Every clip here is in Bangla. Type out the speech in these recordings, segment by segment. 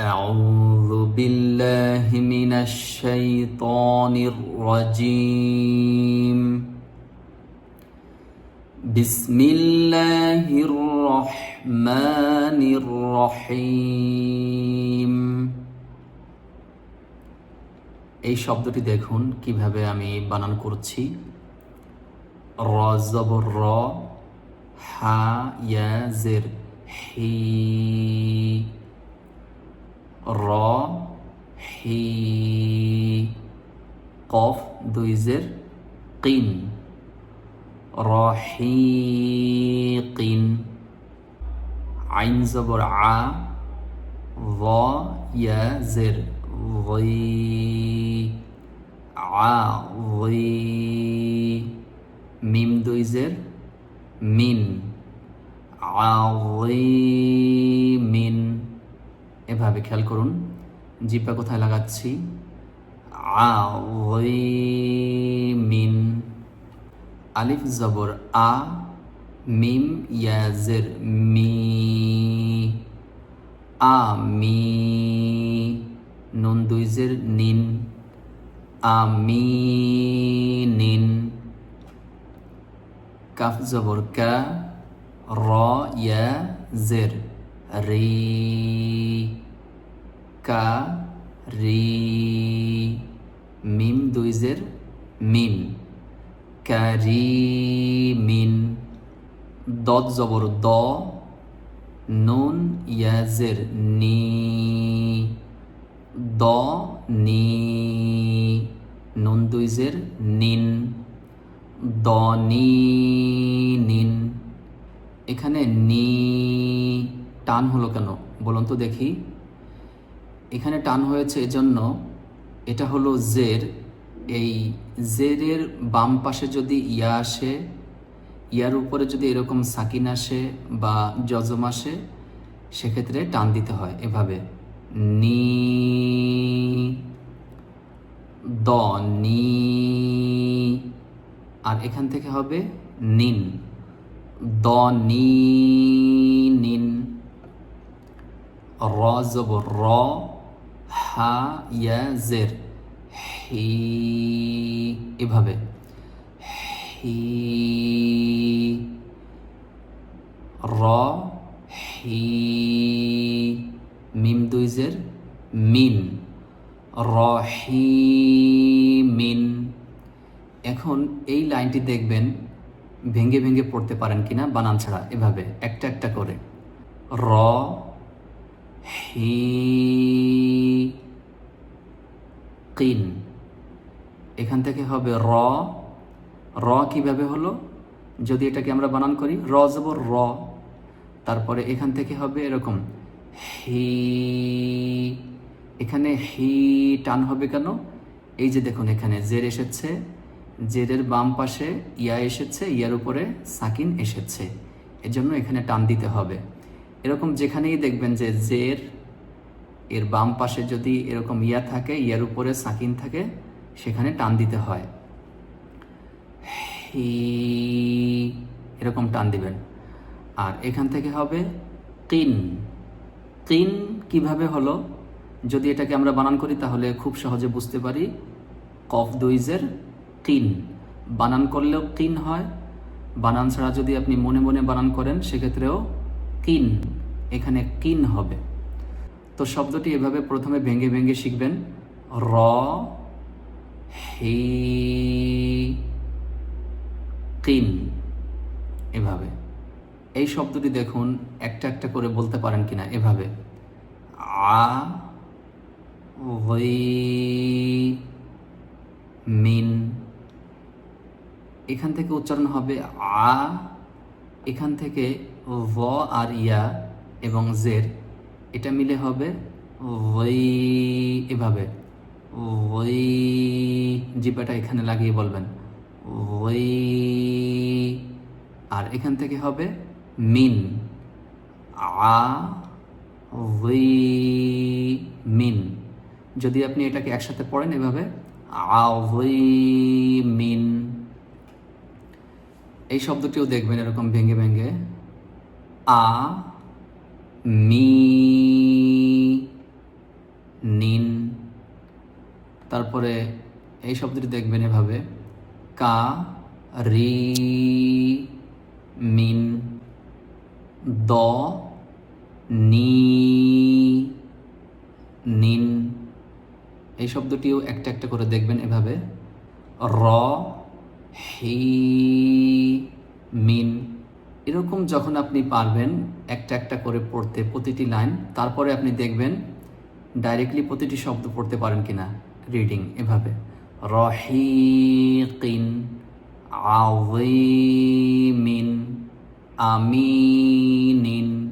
أعوذ بالله من الشيطان الرجيم بسم الله الرحمن الرحيم এই শব্দটি দেখুন কিভাবে আমি বানান করছি র জবর র হা ইয়া জের হি را حي قاف دويزر قين. راحي قين رحيق عين زبر ع ضا يا زر. ضي ع ضي ميم دوي من عظيم এভাবে খেয়াল করুন। জিপা কোথায় লাগাচ্ছি? মিন আলিফ জবর, আ, মিম, ইয়াজের, মি আমি নুন দুইজের নিন। আমি নিন। কাফ জবর, কা, র, ইয়া, জের। রি কা রি মিম দুইজের মিন কারিমিন। দদ জবর দ। নুন ইয়াজের নি। দ নি। নুন দুইজের নিন। নি নিন। এখানে নি টান হলো কেন? বলুন তো দেখি। এখানে টান হয়েছে এজন্য এটা হলো জের। এই জেরের বাম পাশে যদি ইয়া আসে, ইয়ার উপরে যদি এরকম সাকিন আসে বা জজম আসে, সেক্ষেত্রে টান দিতে হয় এভাবে। নি, দ, নি, আর এখান থেকে হবে নিন। দ, নি, নিন। র জব র হা ইয়া জের হি এভাবে হি র হি মিম দুইজের মিন, রহিমিন। এখন এই লাইনটি দেখবেন ভেঙে ভেঙে পড়তে পারেন কিনা বানান ছাড়া এভাবে, একটা একটা করে। র কিন এখান থেকে হবে র। র কীভাবে হলো? যদি এটাকে আমরা বানান করি, র যাব র। তারপরে এখান থেকে হবে এরকম, হি। এখানে হি টান হবে কেন? এই যে দেখুন এখানে, জের এসেছে, জেরের বাম পাশে ইয়া এসেছে, ইয়ার উপরে সাকিন এসেছে। এজন্য এখানে টান দিতে হবে। এরকম যেখানেই দেখবেন যে জের, এর বাম পাশে যদি এরকম ইয়া থাকে, ইয়ার উপরে সাকিন থাকে, সেখানে টান দিতে হয়। হি, এরকম টান দিবেন। আর এখান থেকে হবে তিন। তিন কীভাবে হলো? যদি এটাকে আমরা বানান করি, তাহলে খুব সহজে বুঝতে পারি। কফ দুইজের তিন। বানান করলেও তিন হয়। বানান ছাড়া যদি আপনি মনে মনে বানান করেন, সেক্ষেত্রেও কিন এখানে কিন হবে। তো শব্দটি এভাবে প্রথমে ভেঙে ভেঙে শিখবেন। র, হি, কিন এভাবে। এই শব্দটি দেখুন, একটা একটা করে বলতে পারেন কিনা এভাবে। আ মিন। এখান থেকে উচ্চারণ হবে আ, এখান থেকে ভ আর ইয়া। এবং জের। এটা মিলে হবে ওই এভাবে। ওই জিপাটা এখানে লাগিয়ে বলবেন। ওই আর এখান থেকে হবে মিন। আ, ওই মিন। যদি আপনি এটাকে একসাথে পড়েন এভাবে মিন। এই শব্দটিও দেখবেন এরকম ভেঙে ভেঙে। আ মি নিন, তারপরে এই শব্দটি দেখবেন এভাবে। কা, রি, মিন, দ, নি, নিন। এই শব্দটিও একটা একটা করে দেখবেন এভাবে। র, হি, মিন এরকম যখন আপনি পারবেন, একটা একটা করে পড়তে প্রতিটি লাইন, তারপরে আপনি দেখবেন ডাইরেক্টলি প্রতিটি শব্দ পড়তে পারেন কিনা রিডিং এভাবে। রহিকিন, আযীমিন, আমিনিন,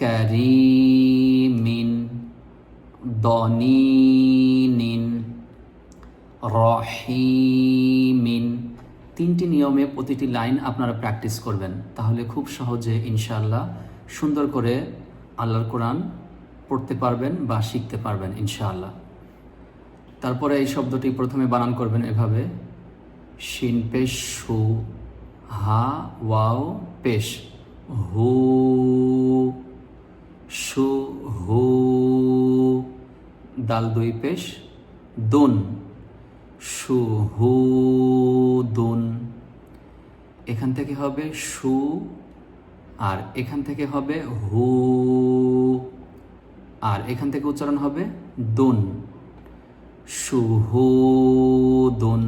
কারীমিন, দনিনিন, রহিমিন। তিনটি নিয়মে প্রতিটি লাইন আপনারা প্র্যাকটিস করবেন। তাহলে খুব সহজে ইনশাআল্লাহ সুন্দর করে আল্লাহর কোরআন পড়তে পারবেন বা শিখতে পারবেন ইনশাআল্লাহ। তারপরে এই শব্দটি প্রথমে বানান করবেন এভাবে। শিন পেশ, সু, হা, ওয়াও, পেশ। হু, সু, হু, দাল দুই পেশ, দুন। সুহুদুন। এখান থেকে হবে সু আর এখান থেকে হবে হু। আর এখান থেকে উচ্চারণ হবে দুন। সুহুদুন।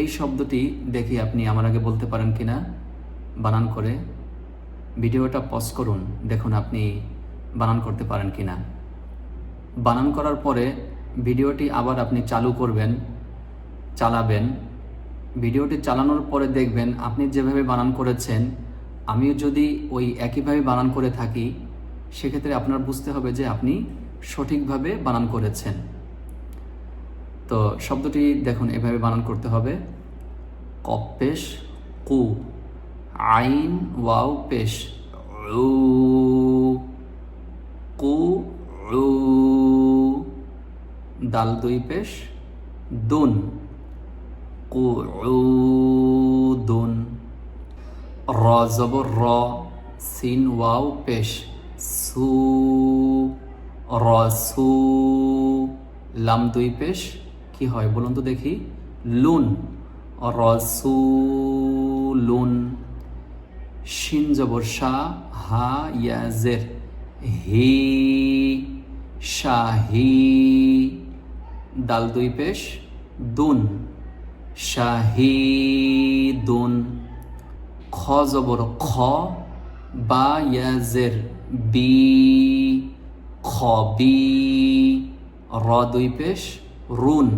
এই শব্দটি দেখি আপনি আমার আগে বলতে পারেন কিনা বানান করে ভিডিওটা পজ করুন, দেখুন আপনি বানান করতে পারেন কিনা বানান করার পরে ভিডিওটি আবার আপনি চালু করবেন, চালাবেন। ভিডিওটি চালানোর পরে দেখবেন আপনি যেভাবে বানান করেছেন, আমিও যদি ওই একইভাবে বানান করে থাকি, সেক্ষেত্রে আপনার বুঝতে হবে যে আপনি সঠিকভাবে বানান করেছেন। তো শব্দটি দেখুন, এভাবে বানান করতে হবে। কপ পেশ কু। আইন, ওয়াও, পেশ। কু দাল দুই পেশ, দুন কু দুন র জবর র, সিন ওয়াও পেশ, সু, র সু, লাম দুই পেশ, কি হয় বলুন তো দেখি, লুন রসু লুন। শিন জবর শাহ হা ইয়াজের হি শাহি দাল দুই পেশ, দুন, শাহিদুন, খ জবর খ, বা ইয়াজের বি খবি র দুই পেশ, রুন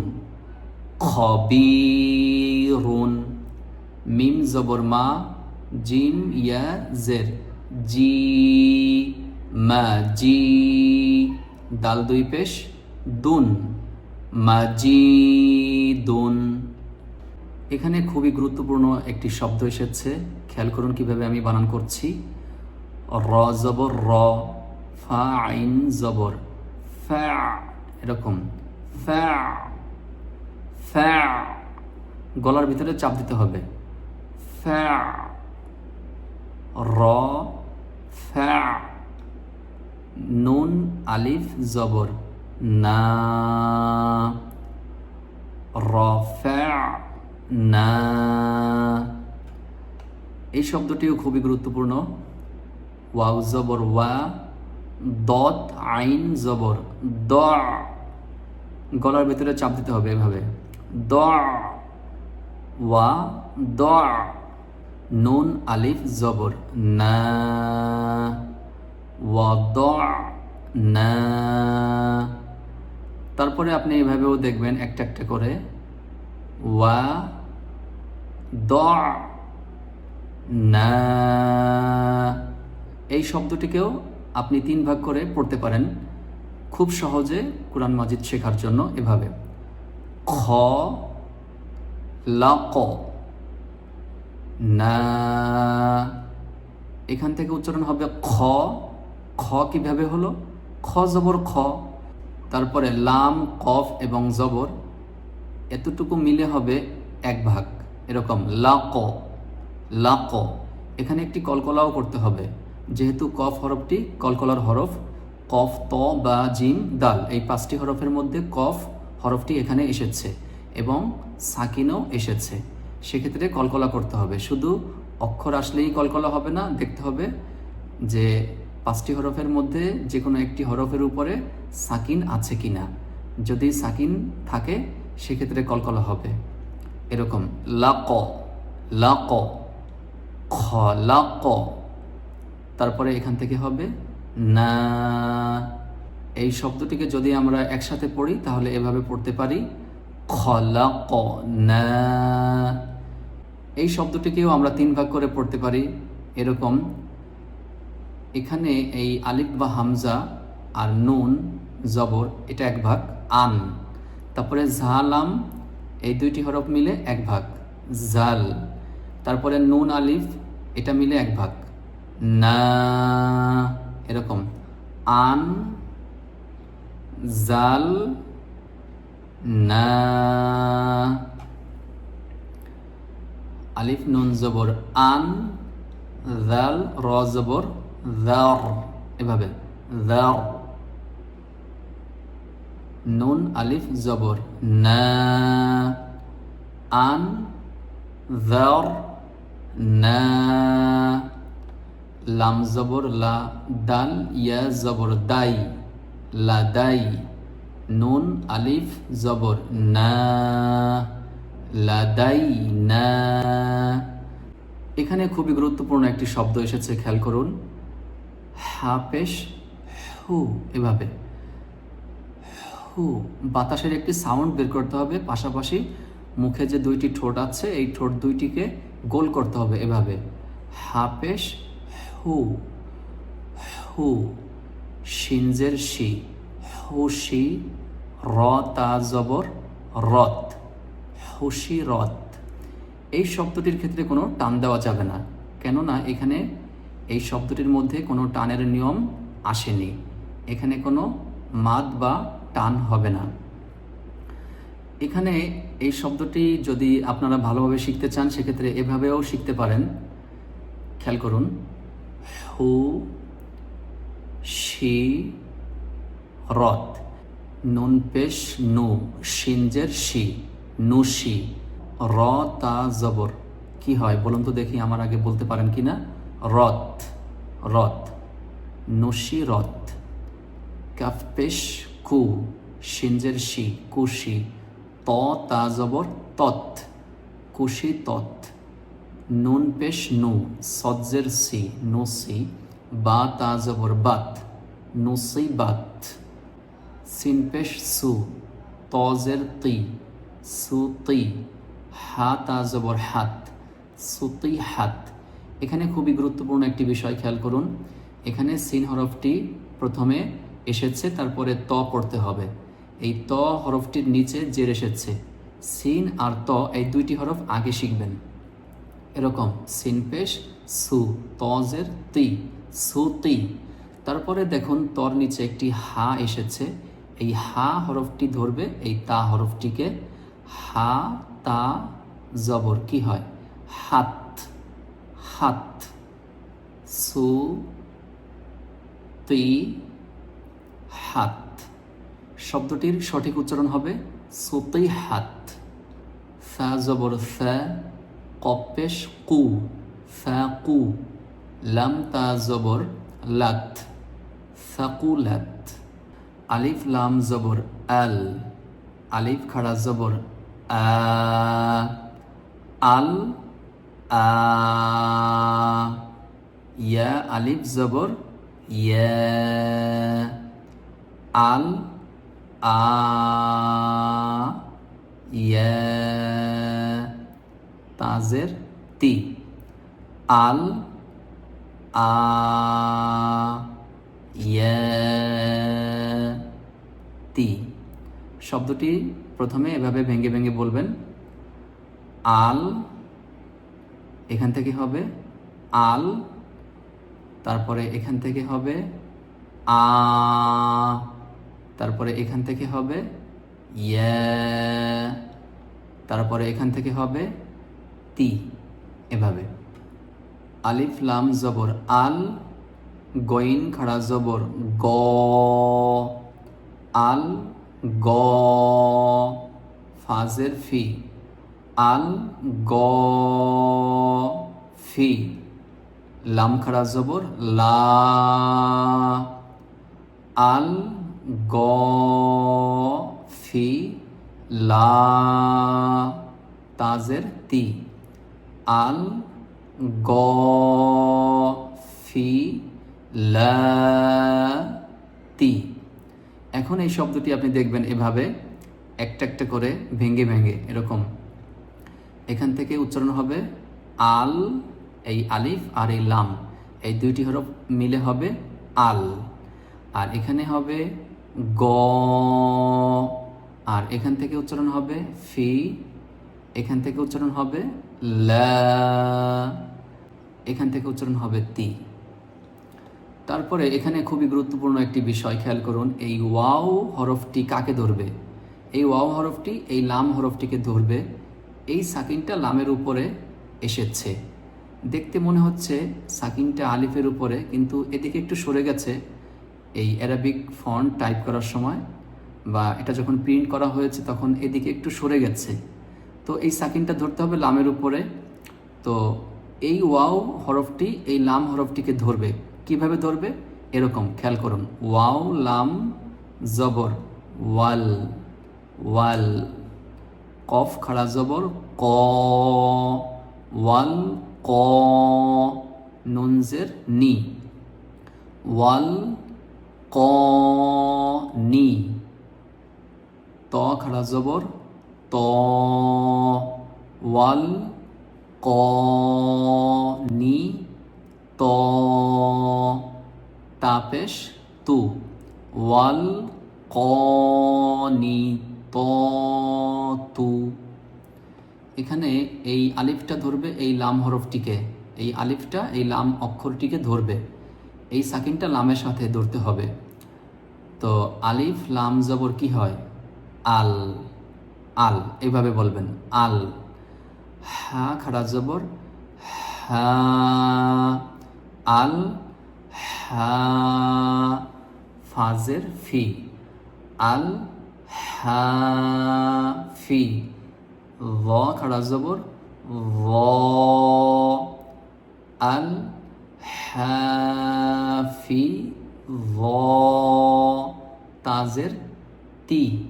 খবিরুন মিম জবর মা, জিম ইয়া জের জি, মা, জি দাল দুই পেশ, দুন। মাজিদুন। এখানে খুবই গুরুত্বপূর্ণ একটি শব্দ এসেছে। খেয়াল করুন কীভাবে আমি বানান করছি। র জবর র ফা আইন জবর। ফ্যা এরকম। ফ্যা ফ্যা গলার ভিতরে চাপ দিতে হবে। ফ্যা র ফ্যা নুন, আলিফ, জবর। না না এই শব্দটিও খুবই গুরুত্বপূর্ণ। ওয়াও জবর, ওয়া, দত, আইন জবর, দ। গলার ভিতরে চাপ দিতে হবে এভাবে। দ, ওয়া, দ। নুন, আলিফ, জবর, না। ওয়া, দ, না। তারপরে আপনি এভাবেও দেখবেন একটা একটা করে। ওয়া, দ, না, এই শব্দটিকেও আপনি তিন ভাগ করে পড়তে পারেন। খুব সহজে কোরআন মাজিদ শেখার জন্য এভাবে। খ, লাক, না, এখান থেকে উচ্চারণ হবে খ। খ কীভাবে হলো? খ জবর খ। তারপরে লাম, কফ এবং জবর এতটুকু মিলে হবে এক ভাগ। এরকম লাক লাক। এখানে একটি কলকলাও করতে হবে। যেহেতু কফ হরফটি কলকলার হরফ, কফ, ত, বা জিম দাল, এই পাঁচটি হরফের মধ্যে কফ হরফটি এখানে এসেছে এবং সাকিনও এসেছে। সেক্ষেত্রে কলকলা করতে হবে। শুধু অক্ষর আসলেই কলকলা হবে না, দেখতে হবে যে পাঁচটি হরফের মধ্যে যে কোনো একটি হরফের উপরে সাকিন আছে কিনা। যদি সাকিন থাকে, সেক্ষেত্রে কলকলা হবে। এরকম, লাক লাক, খ, লাক। তারপরে এখান থেকে হবে না। এই শব্দটিকে যদি আমরা একসাথে পড়ি, তাহলে এভাবে পড়তে পারি, খ খলাক না। এই শব্দটিকেও আমরা তিন ভাগ করে পড়তে পারি। এরকম এখানে এই আলিফ বা হামজা আর নুন, জবর, এটা এক ভাগ, আন। তারপরে ঝালাম, এই দুইটি হরফ মিলে এক ভাগ। জাল তারপরে নুন, আলিফ, এটা মিলে এক ভাগ। না, এরকম। আন জাল না। আলিফ, নুন, জবর, আন জাল র, জবর দার এভাবে দার নুন, আলিফ, জবর। না। আন দার না। লাম, জবর, লা। দাল, ইয়া, জবর, দাই। লা, দাই। নুন, আলিফ, জবর। না। লাদাই না। এখানে খুবই গুরুত্বপূর্ণ একটি শব্দ এসেছে, খেয়াল করুন। হাপেশ হু, এভাবে। হু, বাতাসের একটি সাউন্ড বের করতে হবে, পাশাপাশি মুখে যে দুইটি ঠোঁট আছে, এই ঠোঁট দুইটিকে গোল করতে হবে এভাবে। হাপেশ হু হু, সিনজের শি হুশি র, তা, জবর রত হুশি রত এই শব্দটির ক্ষেত্রে কোনো টান দেওয়া যাবে না। কেননা এখানে এই শব্দটির মধ্যে কোনো টানের নিয়ম আসেনি। এখানে কোনো মাদ বা টান হবে না। এখানে এই শব্দটি যদি আপনারা ভালোভাবে শিখতে চান, সেক্ষেত্রে এভাবেও শিখতে পারেন। খেয়াল করুন। হু, শি, রথ। নুন পেশ, নু। সিনজের শি নুশি র, তা, জবর। কি হয়? বলুন তো দেখি আমার আগে বলতে পারেন কি না রথ রথ নসি রথ কাফ পেশ কু, সিনজের শি কুশি, ত, তা জবর, তৎ, কুশি তৎ, নুন পেশ নু, সজ্জের সি, নুসি, বা তা জবর বাত, নুসি বাত, সিন পেশ সু, তজের তি সুতি হা তা জবর হাত সুতি হাত এখানে খুবই গুরুত্বপূর্ণ একটি বিষয় খেয়াল করুন। এখানে সিন হরফটি প্রথমে এসেছে, তারপরে ত পড়তে হবে। এই ত হরফটির নিচে জের এসেছে। সিন আর ত এই দুইটি হরফ আগে শিখবেন। এরকম, সিন পেশ, সু তজের তি সুতি তারপরে দেখুন, তর নিচে একটি হা এসেছে। এই হা হরফটি ধরবে, এই তা হরফটিকে হা, তা, জবর, কি হয়? হাত। হাত, সু, তি, হাত। শব্দটির সঠিক উচ্চারণ হবে সুতি হাত। ফা জবর ফা, কপেশ কু, ফা কু, লাম তা জবর লাত সাকুলাত আলিফ, লাম জবর আল, আলিফ খাড়া জবর আল আ, ইয়া, আলিফ, জবর, ইয়া, আল, আ, ইয়া, তাজের, তি। আল, আ, ইয়া, তি। শব্দটি প্রথমে এভাবে ভেঙে ভেঙে বলবেন। আল এখান থেকে হবে আল, তারপরে এখান থেকে হবে আ, তারপরে এখান থেকে হবে ইয়া, তারপরে এখান থেকে হবে তি, এভাবে। আলিফ, লাম, জবর, আল, গইন, খাড়া, জবর, গ, আল, গ, ফাজের ফি। আল গ ফি লাম খাড়া জবর, লা আল গ ফি লা, তাজের তি আল গ ফি লা, তি। এখন এই শব্দটি আপনি দেখবেন এভাবে, একটা একটা করে, ভেঙে ভেঙে, এরকম। এখান থেকে উচ্চারণ হবে আল, এই আলিফ আর এই লাম। এই দুইটি হরফ মিলে হবে আল। আর এখানে হবে গ, আর এখান থেকে উচ্চারণ হবে ফি। এখান থেকে উচ্চারণ হবে লা। এখান থেকে উচ্চারণ হবে তি। তারপরে এখানে খুবই গুরুত্বপূর্ণ একটি বিষয় খেয়াল করুন, এই ওয়াও হরফটি কাকে ধরবে? এই ওয়াও হরফটি, এই লাম হরফটিকে ধরবে এই সাকিনটা লামের উপরে এসেছে। দেখতে মনে হচ্ছে সাকিনটা আলিফের উপরে, কিন্তু এদিকে একটু সরে গেছে এই অ্যারাবিক ফন্ট টাইপ করার সময়, বা এটা যখন প্রিন্ট করা হয়েছে তখন এদিকে একটু সরে গেছে। তো এই সাকিনটা ধরতে হবে লামের উপরে। তো এই ওয়াও হরফটি, এই লাম হরফটিকে ধরবে। কীভাবে ধরবে? এরকম, খেয়াল করুন। ওয়াও, লাম, জবর, ওয়াল ওয়াল। কফ খাড়া জবর, ক, ওয়াল, ক, নুনজের নি। ওয়াল, ক, নি। ত খাড়া জবর, ত। ওয়াল, ক, নি। ত, তাপেশ তু। ওয়াল, ক, নি। ত এখানে এই আলিফটা ধরবে, এই লাম হরফটিকে। এই আলিফটা, এই লাম অক্ষরটিকে ধরবে। এই সাকিনটা লামের সাথে ধরতে হবে। তো আলিফ লাম জবর কি হয়? আল। আল, এভাবে বলবেন। আল। হা, খাড়া জবর। হা, আল। হা, ফাজের ফি। আল হা ফি ল খাড়া জবর? ল আল হাফি ল তাজের তি।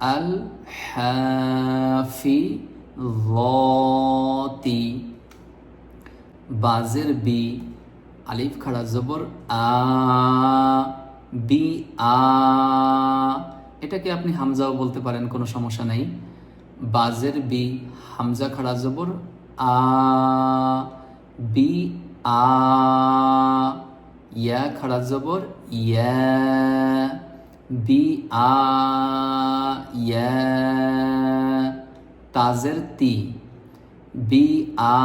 আল হাফি লতি বাজের বি। আলিফ খাড়া জবর? আ, বি, আ। এটাকে আপনি হামজাও বলতে পারেন, কোনো সমস্যা নেই। বাজের বি, হামজা খাড়া জবর, আ, বি, আ, ইয়া খাড়া জবর, ইয়া, বি, আ, ইয়া, তাজের তি, বি, আ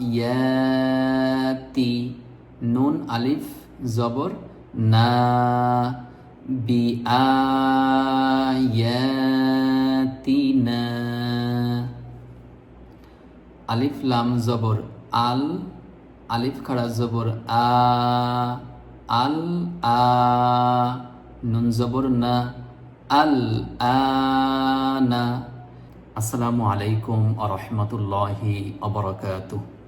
ইয়াতি নুন, আলিফ, জবর, না বি আয়াতিনা আলিফ লাম জবর আল, আলিফ খাড়া জবর আ, আল, আ, নুন জবর না, আল আনা আসসালামু আলাইকুম আ রহমতুল্লাহি আবরকাতুহ